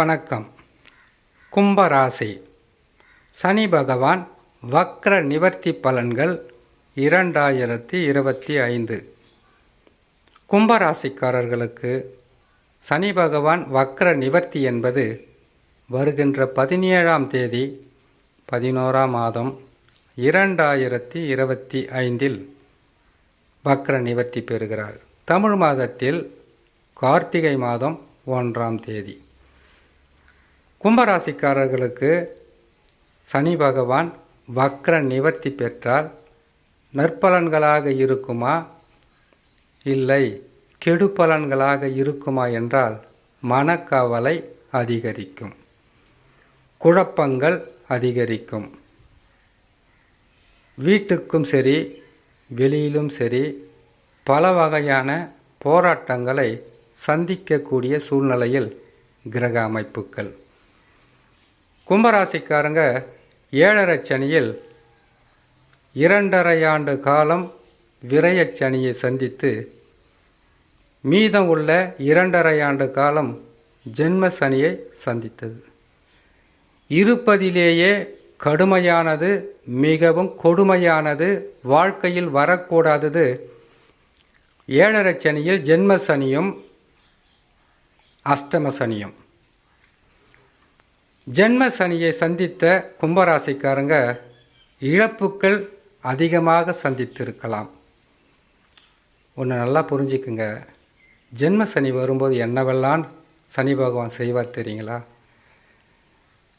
வணக்கம். கும்பராசி. சனி பகவான் வக்ர நிவர்த்தி பலன்கள் இரண்டாயிரத்தி இருபத்தி ஐந்து. கும்பராசிக்காரர்களுக்கு சனி பகவான் வக்ர நிவர்த்தி என்பது வருகின்ற பதினேழாம் தேதி பதினோராம் மாதம் இரண்டாயிரத்தி இருபத்தி ஐந்தில் வக்ர நிவர்த்தி பெறுகிறார். தமிழ் மாதத்தில் கார்த்திகை மாதம் ஒன்றாம் தேதி. கும்பராசிக்காரர்களுக்கு சனி பகவான் வக்ர நிவர்த்தி பெற்றால் நற்பலன்களாக இருக்குமா? இல்லை. கெடு பலன்களாக இருக்குமா என்றால் மனக்கவலை அதிகரிக்கும். குழப்பங்கள் அதிகரிக்கும். வீட்டுக்கும் சரி வெளியிலும் சரி பல வகையான போராட்டங்களை சந்திக்கக்கூடிய சூழ்நிலையில் கிரக அமைப்புகள். கும்பராசிக்காரங்க ஏழரை சனியில் இரண்டரை ஆண்டு காலம் விரயச் சனியை சந்தித்து மீதம் உள்ள இரண்டரை ஆண்டு காலம் ஜென்ம சனியை சந்தித்தது. இருப்பதிலேயே கடுமையானது மிகவும் கொடுமையானது வாழ்க்கையில் வரக்கூடாதது. ஏழரை சனியில் ஜென்ம சனியும் அஷ்டம சனியும். ஜென்ம சனியை சந்தித்த கும்பராசிக்காரங்க இழப்புக்கள் அதிகமாக சந்தித்திருக்கலாம். ஒன்று நல்லா புரிஞ்சுக்குங்க. ஜென்ம சனி வரும்போது என்னவெல்லாம் சனி பகவான் செய்வார் தெரியுங்களா?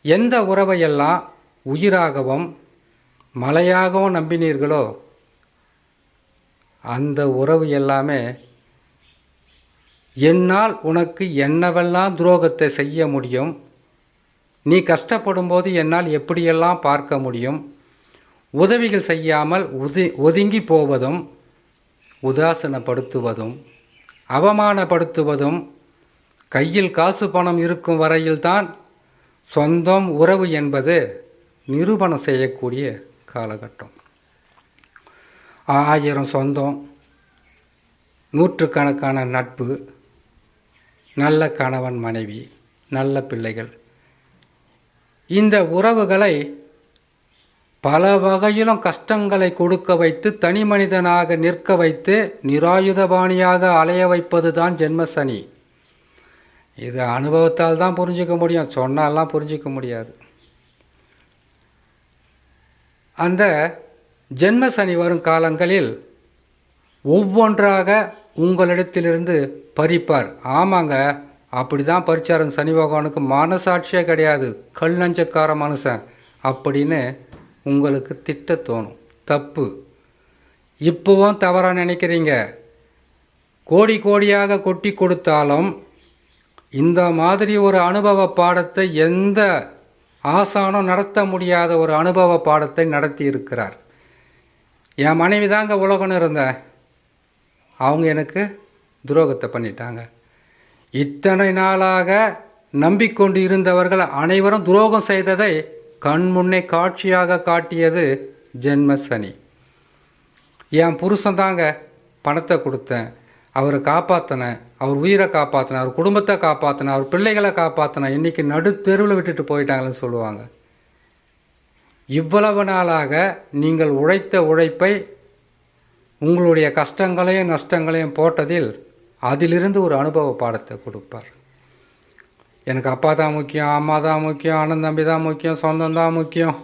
எந்த உறவையெல்லாம் உயிராகவும் மலையாகவும் நம்பினீர்களோ அந்த உறவு எல்லாமே என்னால் உனக்கு என்னவெல்லாம் துரோகத்தை செய்ய முடியும் நீ கஷ்டப்படும் போது என்னால் எப்படியெல்லாம் பார்க்க முடியும்? உதவிகள் செய்யாமல் உதி ஒதுங்கி போவதும் உதாசனப்படுத்துவதும் அவமானப்படுத்துவதும் கையில் காசு பணம் இருக்கும் வரையில்தான் சொந்தம் உறவு என்பது நிரூபணம் செய்யக்கூடிய காலகட்டம். ஆயிரம் சொந்தம் நூற்றுக்கணக்கான நட்பு நல்ல கணவன் மனைவி நல்ல பிள்ளைகள் இந்த உறவுகளை பல வகையிலும் கஷ்டங்களை கொடுக்க வைத்து தனி மனிதனாக நிற்க வைத்து நிராயுதபாணியாக அலைய வைப்பது தான் ஜென்மசனி. இது அனுபவத்தால் தான் புரிஞ்சிக்க முடியும் சொன்னாலாம் புரிஞ்சிக்க முடியாது. அந்த ஜென்ம சனி வரும் காலங்களில் ஒவ்வொன்றாக உங்களிடத்திலிருந்து பறிப்பார். ஆமாங்க அப்படி தான் பறிச்சார் அந்த சனி பகவானுக்கு மனசாட்சியே கிடையாது. கல் நஞ்சக்கார மனுஷன். அப்படின்னு உங்களுக்கு திட்ட தோணும். தப்பு. இப்போவும் தவறாக நினைக்கிறீங்க. கோடி கோடியாக கொட்டி கொடுத்தாலும் இந்த மாதிரி ஒரு அனுபவ பாடத்தை எந்த ஆசானம் நடத்த முடியாத ஒரு அனுபவ பாடத்தை நடத்தி இருக்கிறார். என் மனைவி தாங்க உலகம்னு இருந்தேன். அவங்க எனக்கு துரோகத்தை பண்ணிட்டாங்க. இத்தனை நாளாக நம்பிக்கொண்டு இருந்தவர்கள் அனைவரும் துரோகம் செய்ததை கண் முன்னே காட்சியாக காட்டியது ஜென்ம சனி. என் புருஷன் தாங்க பணத்தை கொடுத்தேன். அவரை காப்பாற்றினேன் அவர் உயிரை காப்பாற்றினேன் அவர் குடும்பத்தை காப்பாற்றினேன் அவர் பிள்ளைகளை காப்பாற்றினேன் இன்றைக்கி நடு தெருவில் விட்டுட்டு போயிட்டாங்கன்னு சொல்லுவாங்க. இவ்வளவு நாளாக நீங்கள் உழைத்த உழைப்பை உங்களுடைய கஷ்டங்களையும் நஷ்டங்களையும் போட்டதில் அதிலிருந்து ஒரு அனுபவ பாடத்தை கொடுப்பார். எனக்கு அப்பா தான் முக்கியம் அம்மா தான் முக்கியம் அண்ணன் தம்பி தான் முக்கியம் சொந்தம் தான் முக்கியம்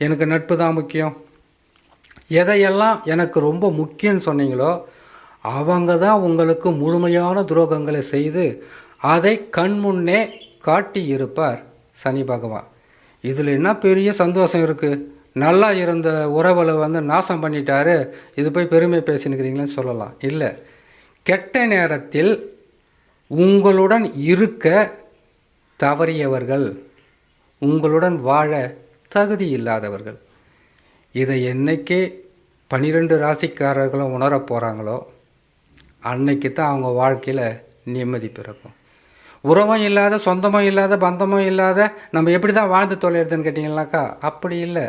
எனக்கு நட்பு தான் முக்கியம். எதையெல்லாம் எனக்கு ரொம்ப முக்கியம்னு சொன்னீங்களோ அவங்க தான் உங்களுக்கு முழுமையான துரோகங்களை செய்து அதை கண்முன்னே காட்டி இருப்பார் சனி பகவான். இதில் என்ன பெரிய சந்தோஷம் இருக்குது நல்லா இருந்த உறவில் வந்து நாசம் பண்ணிட்டாரு இது போய் பெருமை பேசினுக்கிறீங்களேன்னு சொல்லலாம். இல்லை கெட்ட நேரத்தில் உங்களுடன் இருக்க தவறியவர்கள் உங்களுடன் வாழ தகுதி இல்லாதவர்கள். இதை என்றைக்கே பன்னிரெண்டு ராசிக்காரர்களும் உணரப் போகிறாங்களோ அன்னைக்கு தான் அவங்க வாழ்க்கையில் நிம்மதி பிறக்கும். உறவும் இல்லாத சொந்தமும் இல்லாத பந்தமும் இல்லாத நம்ம எப்படி தான் வாழ்ந்து தொலைறதுன்னு கேட்டிங்கனாக்கா அப்படி இல்லை.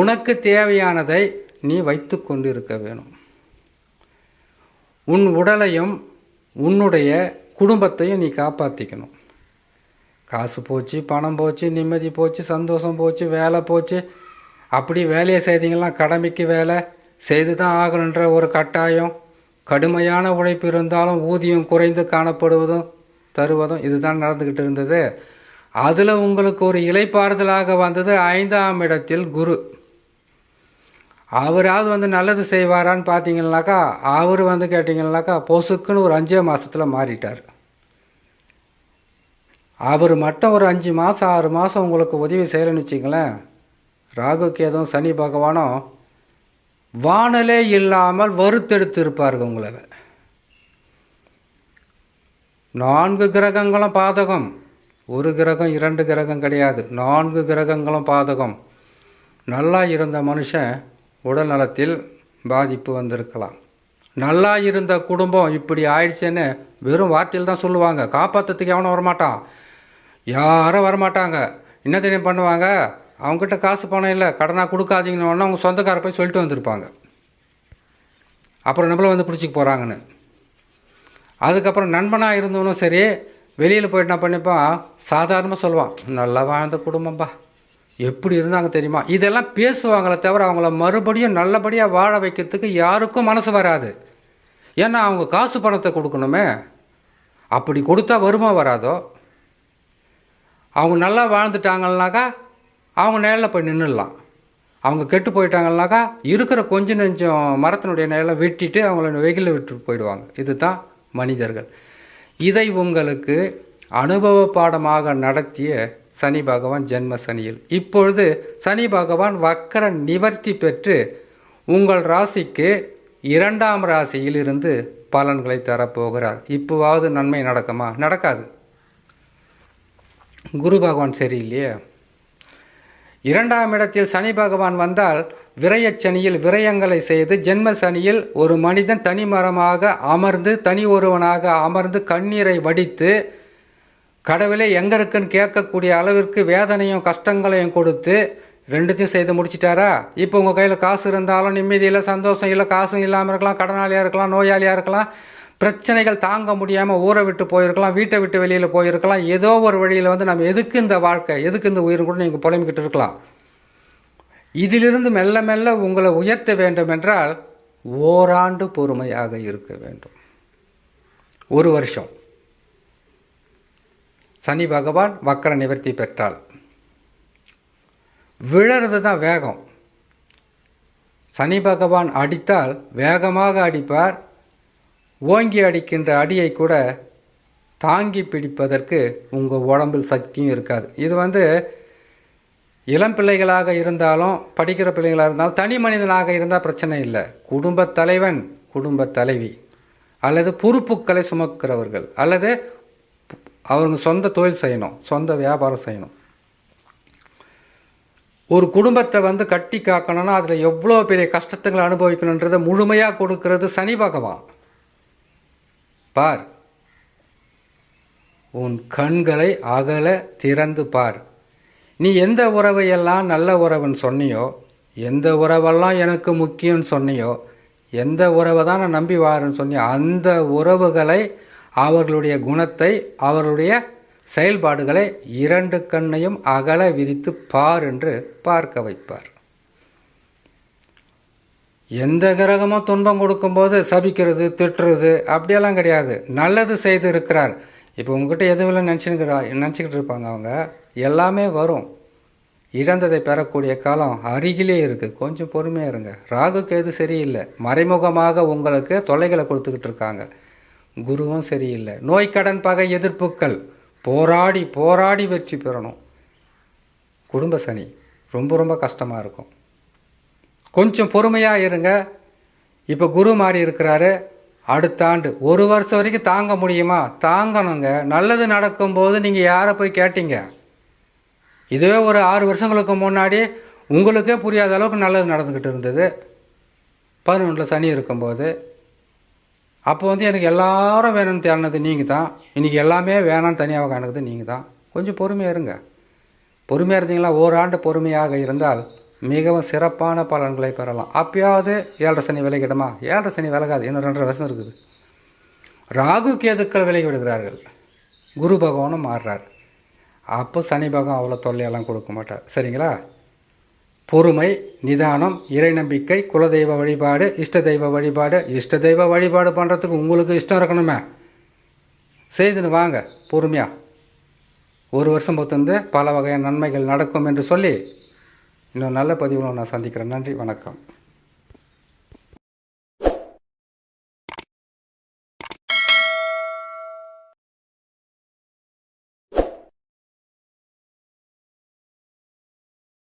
உனக்கு தேவையானதை நீ வைத்து கொண்டு இருக்க வேணும். உன் உடலையும் உன்னுடைய குடும்பத்தையும் நீ காப்பாற்றிக்கணும் காசு போச்சு பணம் போச்சு நிம்மதி போச்சு சந்தோஷம் போச்சு வேலை போச்சு. அப்படி வேலையை செய்தீங்கன்னா கடமைக்கு வேலை. செய்து தான் ஆகணுன்ற ஒரு கட்டாயம். கடுமையான உழைப்பு இருந்தாலும் ஊதியம் குறைந்து காணப்படுவதும் தருவதும் இதுதான் நடந்துக்கிட்டு இருந்தது. அதில் உங்களுக்கு ஒரு இலைப்பாறுதலாக வந்தது ஐந்தாம் இடத்தில் குரு. அவராவது வந்து நல்லது செய்வாரான்னு பார்த்தீங்கன்னாக்கா அவர் வந்து கேட்டிங்கன்னாக்கா பொசுக்குன்னு ஒரு அஞ்சே மாதத்தில் மாறிட்டார். அவர் மட்டும் ஒரு அஞ்சு மாதம் ஆறு மாதம் உங்களுக்கு உதவி செய்யலைன்னு வச்சிங்களேன் ராகு கேதும் சனி பகவானும் வானலே இல்லாமல் வறுத்தெடுத்து இருப்பார்கள் உங்களை. நான்கு கிரகங்களும் பாதகம். ஒரு கிரகம் இரண்டு கிரகம் கிடையாது. நான்கு கிரகங்களும் பாதகம். நல்லா இருந்த மனுஷன் உடல் நலத்தில் பாதிப்பு வந்திருக்கலாம். நல்லா இருந்த குடும்பம் இப்படி ஆயிடுச்சுன்னு வெறும் வார்த்தையில் தான் சொல்லுவாங்க. காப்பாற்றுறதுக்கு எவனும் வரமாட்டான். யாரும் வரமாட்டாங்க. என்ன தெரியும் பண்ணுவாங்க? அவங்ககிட்ட காசு பணம் இல்லை. கடனாக கொடுக்காதீங்கன்னு அவங்க சொந்தக்கார போய் சொல்லிட்டு வந்திருப்பாங்க. அப்புறம் நம்மள வந்து பிடிச்சிக்க போகிறாங்கன்னு அதுக்கப்புறம் நண்பனாக இருந்தவனும் சரி வெளியில் போயிட்டு என்ன பண்ணிப்பான்? சாதாரணமாக சொல்லுவான் நல்லா வாழ்ந்த குடும்பம்பா. எப்படி இருந்தாங்க தெரியுமா? இதெல்லாம் பேசுவாங்களே தவிர அவங்கள மறுபடியும் நல்லபடியாக வாழ வைக்கிறதுக்கு யாருக்கும் மனசு வராது. ஏன்னா அவங்க காசு பணத்தை கொடுக்கணுமே. அப்படி கொடுத்தா வருமா வராதோ? அவங்க நல்லா வாழ்ந்துட்டாங்கன்னாக்கா அவங்க நிழலில் போய் நின்றுடலாம் அவங்க கெட்டு போயிட்டாங்கன்னாக்கா இருக்கிற கொஞ்சம் நெஞ்சம் மரத்தினுடைய நிழலை வெட்டிட்டு அவங்கள வெயிலில் விட்டு போயிடுவாங்க. இதுதான் மனிதர்கள். இதை உங்களுக்கு அனுபவ பாடமாக நடத்திய சனி பகவான் ஜென்ம சனியில். இப்பொழுது சனி பகவான் வக்கர நிவர்த்தி பெற்று உங்கள் ராசிக்கு இரண்டாம் ராசியில் இருந்து பலன்களை தரப்போகிறார். இப்போவாவது நன்மை நடக்குமா? நடக்காது. குரு பகவான் சரியில்லையே. இரண்டாம் இடத்தில் சனி பகவான் வந்தால் விரயச்சனியில் விரயங்களை செய்து ஜென்ம சனியில் ஒரு மனிதன் தனி மரமாக அமர்ந்து தனி ஒருவனாக அமர்ந்து கண்ணீரை வடித்து கடவுளே எங்க இருக்குன்னு கேட்கக்கூடிய அளவிற்கு வேதனையும் கஷ்டங்களையும் கொடுத்து ரெண்டுத்தையும் செய்து முடிச்சிட்டாரா? இப்போ உங்கள் கையில் காசு இருந்தாலும் நிம்மதி இல்லை சந்தோஷம் இல்லை காசும் இல்லாமல் இருக்கலாம் கடனாளியாக இருக்கலாம் நோயாளியாக இருக்கலாம் பிரச்சனைகள் தாங்க முடியாமல் ஊரை விட்டு போயிருக்கலாம் வீட்டை விட்டு வெளியில் போயிருக்கலாம். ஏதோ ஒரு வழியில் வந்து நம்ம எதுக்கு இந்த வாழ்க்கை எதுக்கு இந்த உயிர் கூட நீங்கள் புலம்பிக்கிட்டு இருக்கலாம்? இதிலிருந்து மெல்ல மெல்ல உங்களை உயர்த்த வேண்டும் என்றால் ஓராண்டு பொறுமையாக இருக்க வேண்டும். ஒரு வருஷம். சனி பகவான் வக்கர நிவர்த்தி பெற்றால் விழறது தான் வேகம். சனி பகவான் அடித்தால் வேகமாக அடிப்பார். ஓங்கி அடிக்கின்ற அடியை கூட தாங்கி பிடிப்பதற்கு உங்கள் உடம்பில் சக்தியும் இருக்காது. இது வந்து இளம் பிள்ளைகளாக இருந்தாலும் படிக்கிற பிள்ளைகளாக இருந்தாலும் தனி மனிதனாக இருந்தால் பிரச்சனை இல்லை. குடும்பத் தலைவன் குடும்பத் தலைவி. அல்லது பொறுப்புக்களை சுமக்கிறவர்கள். அல்லது அவங்க சொந்த தொழில் செய்யணும் சொந்த வியாபாரம் செய்யணும். ஒரு குடும்பத்தை வந்து கட்டி காக்கணும்னா அதில் எவ்வளோ பெரிய கஷ்டத்துங்களை அனுபவிக்கணுன்றதை முழுமையாக கொடுக்கறது சனி பகவான். பார். உன் கண்களை அகல திறந்து பார். நீ எந்த உறவையெல்லாம் நல்ல உறவுன்னு சொன்னியோ எந்த உறவெல்லாம் எனக்கு முக்கியம்னு சொன்னியோ எந்த உறவை தான் நான் நம்பி வாருன்னு சொன்னியோ அந்த உறவுகளை அவர்களுடைய குணத்தை அவர்களுடைய செயல்பாடுகளை இரண்டு கண்ணையும் அகல விரித்து பார் என்று பார்க்க வைப்பார். எந்த கிரகமும் துன்பம் கொடுக்கும்போது சபிக்கிறது திட்டுறது அப்படியெல்லாம் கிடையாது. நல்லது செய்து இருக்கிறார். இப்போ உங்ககிட்ட எதுவும் இல்லை நினச்சிருக்கிறா நினச்சிக்கிட்டு இருப்பாங்க அவங்க. எல்லாமே வரும். இழந்ததை பெறக்கூடிய காலம் அருகிலே இருக்குது கொஞ்சம் பொறுமையாக இருங்க. ராகுக்கு எது சரியில்லை. மறைமுகமாக உங்களுக்கு தொல்லைகளை கொடுத்துக்கிட்டு இருக்காங்க. குருவும் சரியில்லை. நோய் கடன் பகை எதிர்ப்புக்கள். போராடி போராடி வெற்றி பெறணும். குடும்ப சனி. ரொம்ப ரொம்ப கஷ்டமாக இருக்கும். கொஞ்சம் பொறுமையாக இருங்க. இப்போ குரு மாறி இருக்கிறாரு. அடுத்த ஆண்டு. ஒரு வருஷம் வரைக்கும் தாங்க முடியுமா? தாங்கணுங்க. நல்லது நடக்கும்போது நீங்கள் யாரை போய் கேட்டீங்க? இதுவே ஒரு ஆறு வருஷங்களுக்கு முன்னாடி உங்களுக்கே புரியாத அளவுக்கு நல்லது நடந்துக்கிட்டு இருந்தது. பதினொன்றில் சனி இருக்கும்போது அப்போ வந்து எனக்கு எல்லாரும் வேணும்னு தேடினது நீங்கள் தான் இன்றைக்கி எல்லாமே வேணாம்னு தனியாக காணுது நீங்கள் தான் கொஞ்சம் பொறுமையாக இருங்க. பொறுமையாக இருந்தீங்களா ஓராண்டு பொறுமையாக இருந்தால் மிகவும் சிறப்பான பலன்களை பெறலாம். அப்பயாவது ஏழரை சனி விலகிடுமா? ஏழரை சனி விலகாது. இன்னும் ரெண்டரை வருஷம் இருக்குது. ராகு கேதுக்கள் விலகி விடுகிறார்கள். குரு பகவானும் மாறுறார். அப்போ சனி பகம் அவ்வளோ தொல்லையெல்லாம் கொடுக்க மாட்டார். சரிங்களா? பொறுமை நிதானம் இறை நம்பிக்கை குலதெய்வ வழிபாடு இஷ்ட தெய்வ வழிபாடு இஷ்ட தெய்வ வழிபாடு பண்ணுறதுக்கு உங்களுக்கு இஷ்டம் இருக்கணுமே. செய்துன்னு வாங்க பொறுமையாக ஒரு வருஷம் பொறுத்திருந்து பல வகையான நன்மைகள் நடக்கும் என்று சொல்லி இன்னும் நல்ல பதிவில் நான் சந்திக்கிறேன். நன்றி வணக்கம்.